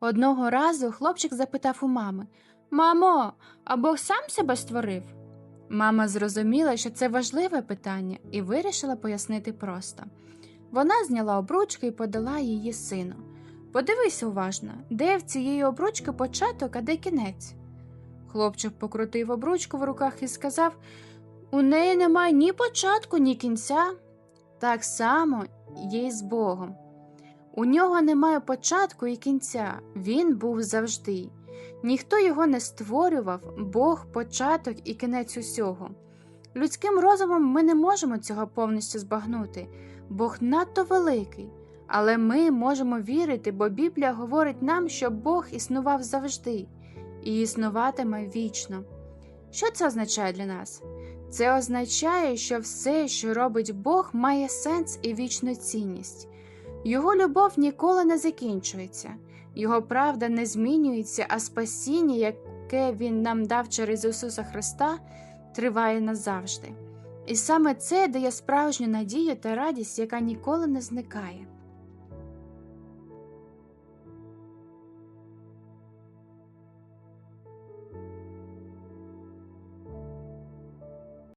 Одного разу хлопчик запитав у мами Мамо, а Бог сам себе створив? Мама зрозуміла, що це важливе питання, і вирішила пояснити просто. Вона зняла обручку і подала її сину. Подивись уважно, де в цієї обручки початок, а де кінець. Хлопчик покрутив обручку в руках і сказав У неї немає ні початку, ні кінця. Так само є й з Богом. У нього немає початку і кінця, він був завжди. Ніхто його не створював, Бог початок і кінець усього. Людським розумом ми не можемо цього повністю збагнути. Бог надто великий, але ми можемо вірити, бо Біблія говорить нам, що Бог існував завжди і існуватиме вічно. Що це означає для нас? Це означає, що все, що робить Бог, має сенс і вічну цінність. Його любов ніколи не закінчується, його правда не змінюється, а спасіння, яке Він нам дав через Ісуса Христа, триває назавжди. І саме це дає справжню надію та радість, яка ніколи не зникає.